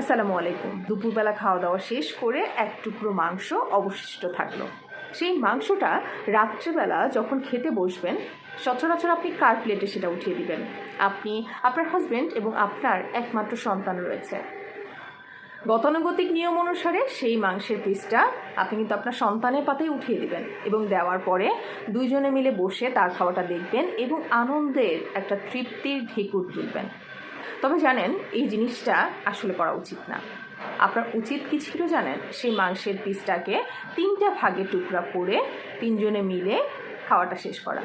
আসসালামু আলাইকুম। দুপুরবেলা খাওয়া দাওয়া শেষ করে এক টুকরো মাংস অবশিষ্ট থাকল। সেই মাংসটা রাত্রেবেলা যখন খেতে বসবেন, সচরাচর আপনি কার প্লেটে সেটা উঠিয়ে দিবেন? আপনি, আপনার হাজবেন্ড এবং আপনার একমাত্র সন্তান রয়েছে। গতানুগতিক নিয়ম অনুসারে সেই মাংসের পিসটা আপনি কিন্তু আপনার সন্তানের পাতেই উঠিয়ে দিবেন এবং দেওয়ার পরে দুইজনে মিলে বসে তার খাওয়াটা দেখবেন এবং আনন্দের একটা তৃপ্তির ঢেকুর তুলবেন। তবে জানেন, এই জিনিসটা আসলে করা উচিত না। আপনার উচিত কি ছিল জানেন? সেই মাংসের পিসটাকে তিনটা ভাগে টুকরা করে তিনজনে মিলে খাওয়াটা শেষ করা।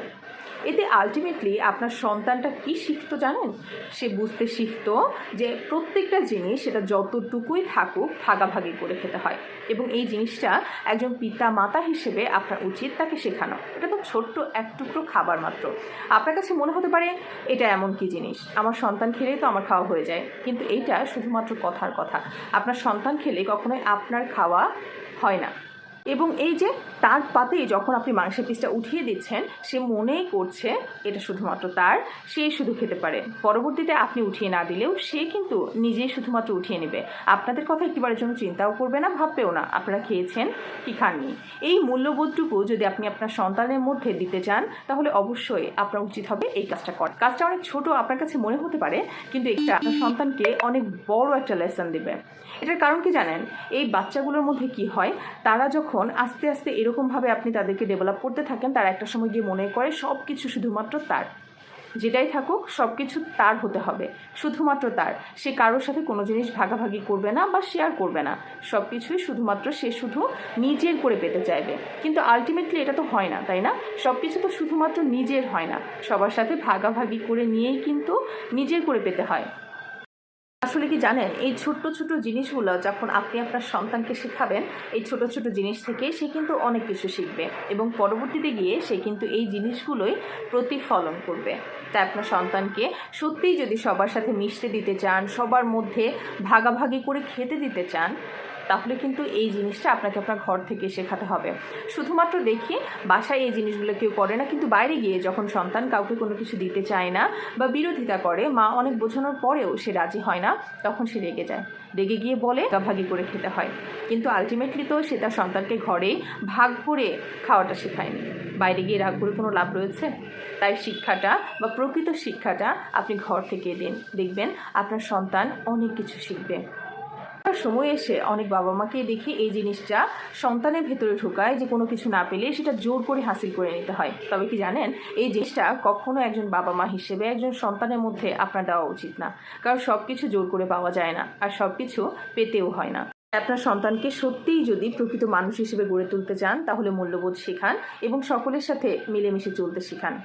এতে আলটিমেটলি আপনার সন্তানটা কি শিখতো জানেন? সে বুঝতে শিখতো যে প্রত্যেকটা জিনিস সেটা যতটুকুই থাকুক ভাগাভাগি করে খেতে হয়। এবং এই জিনিসটা একজন পিতা মাতা হিসেবে আপনার উচিত তাকে শেখানো। এটা তো ছোট্ট এক টুকরো খাবার মাত্র। আপনার কাছে মনে হতে পারে, এটা এমন কি জিনিস? আমার সন্তান খেলেই তো আমার খাওয়া হয়ে যায়। কিন্তু এইটা শুধুমাত্র কথার কথা। আপনার সন্তান খেলে কখনোই আপনার খাওয়া হয় না। এবং এই যে তার পাতেই যখন আপনি মাংসের পিসটা উঠিয়ে দিচ্ছেন, সে মনেই করছে এটা শুধুমাত্র তার সেই শুধু খেতে পারে। পরবর্তীতে আপনি উঠিয়ে না দিলেও সে কিন্তু নিজেই শুধুমাত্র উঠিয়ে নেবে। আপনাদের কথা একটিবারের জন্য চিন্তাও করবে না, ভাববেও না। আপনারা খেয়েছেন কি খাননি? এই মূল্যবোধটুকু যদি আপনি আপনার সন্তানের মধ্যে দিতে চান, তাহলে অবশ্যই আপনার উচিত হবে এই কাজটা কর। কাজটা অনেক ছোট, আপনার কাছে মনে হতে পারে, কিন্তু এটা আপনার সন্তানকে অনেক বড় একটা লেসন দেবে। এটার কারণ কি জানেন? এই বাচ্চাগুলোর মধ্যে কি হয়? তারা যখন আস্তে আস্তে এরকমভাবে আপনি তাদেরকে ডেভেলপ করতে থাকেন, তারা একটা সময় গিয়ে মনে করে সব কিছু শুধুমাত্র তার। যেটাই থাকুক সব কিছু তার হতে হবে, শুধুমাত্র তার। সে কারোর সাথে কোনো জিনিস ভাগাভাগি করবে না বা শেয়ার করবে না। সব কিছুই শুধুমাত্র সে শুধু নিজের করে পেতে চাইবে। কিন্তু আলটিমেটলি এটা তো হয় না, তাই না? সব কিছু তো শুধুমাত্র নিজের হয় না। সবার সাথে ভাগাভাগি করে নিয়েই কিন্তু নিজের করে পেতে হয়। আসলে কি জানেন, এই ছোট্ট ছোট জিনিসগুলো যখন আপনি আপনার সন্তানকে শেখাবেন, এই ছোট ছোট জিনিস থেকে সে কিন্তু অনেক কিছু শিখবে এবং পরবর্তীতে গিয়ে সে কিন্তু এই জিনিসগুলোই প্রতিফলন করবে। তাই আপনার সন্তানকে সত্যিই যদি সবার সাথে মিশতে দিতে চান, সবার মধ্যে ভাগাভাগি করে খেতে দিতে চান, তাহলে কিন্তু এই জিনিসটা আপনাকে আপনার ঘর থেকে শেখাতে হবে। শুধুমাত্র দেখি, বাসায় এই জিনিসগুলো কেউ করে না, কিন্তু বাইরে গিয়ে যখন সন্তান কাউকে কোনো কিছু দিতে চায় না বা বিরোধিতা করে, মা অনেক বোঝানোর পরেও সে রাজি হয় না। তখন সে রেগে যায়। রেগে গিয়ে বলে ভাগি করে খেতে হয়। কিন্তু আলটিমেটলি তো সে তার সন্তানকে ঘরে ভাগ করে খাওয়াটা শেখায়নি। বাইরে গিয়ে রাগ করে কোনো লাভ রয়েছে? তাই শিক্ষাটা বা প্রকৃত শিক্ষাটা আপনি ঘর থেকে দিন। দেখবেন আপনার সন্তান অনেক কিছু শিখবে। সময় এসে অনেক বাবা মাকে দেখি এই জিনিসটা সন্তানের ভেতরে ঢোকায় যে কোনো কিছু না পেলে সেটা জোর করে হাসিল করে নিতে হয়। তবে কি জানেন, এই জিনিসটা কখনো একজন বাবা মা হিসেবে একজন সন্তানের মধ্যে আপনার দেওয়া উচিত না। কারণ সব কিছু জোর করে পাওয়া যায় না আর সব কিছু পেতেও হয় না। আপনার সন্তানকে সত্যিই যদি প্রকৃত মানুষ হিসেবে গড়ে তুলতে চান, তাহলে মূল্যবোধ শেখান এবং সকলের সাথে মিলেমিশে চলতে শেখান।